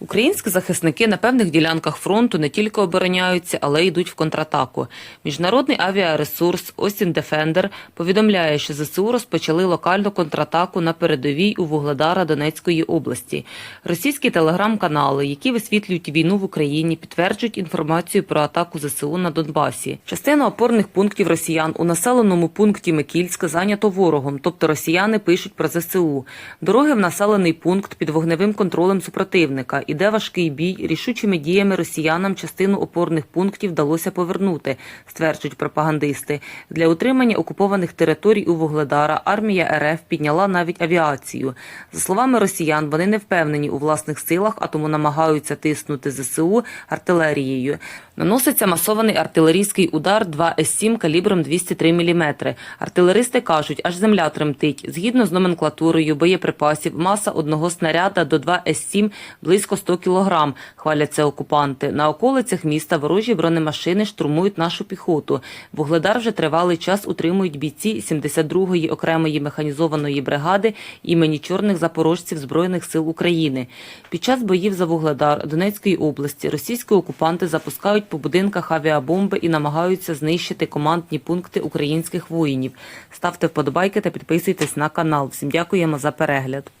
Українські захисники на певних ділянках фронту не тільки обороняються, але й йдуть в контратаку. Міжнародний авіаресурс Остін Дефендер повідомляє, що ЗСУ розпочали локальну контратаку на передовій у Вугледара Донецької області. Російські телеграм-канали, які висвітлюють війну в Україні, підтверджують інформацію про атаку ЗСУ на Донбасі. Частина опорних пунктів росіян у населеному пункті Микільськ зайнято ворогом, тобто росіяни пишуть про ЗСУ. Дороги в населений пункт під вогневим контролем супротивника. Іде важкий бій. Рішучими діями росіянам частину опорних пунктів вдалося повернути, стверджують пропагандисти. Для утримання окупованих територій у Вугледара армія РФ підняла навіть авіацію. За словами росіян, вони не впевнені у власних силах, а тому намагаються тиснути ЗСУ артилерією. Наноситься масований артилерійський удар 2 С-7 калібром 203 мм. Артилеристи кажуть, аж земля тремтить. Згідно з номенклатурою боєприпасів, маса одного снаряда до 2 С-7 близько 100 кг, хваляться окупанти. На околицях міста ворожі бронемашини штурмують нашу піхоту. Вугледар вже тривалий час утримують бійці 72-ї окремої механізованої бригади імені чорних запорожців Збройних сил України. Під час боїв за Вугледар Донецької області російські окупанти запускають по будинках авіабомби і намагаються знищити командні пункти українських воїнів. Ставте вподобайки та підписуйтесь на канал. Всім дякуємо за перегляд.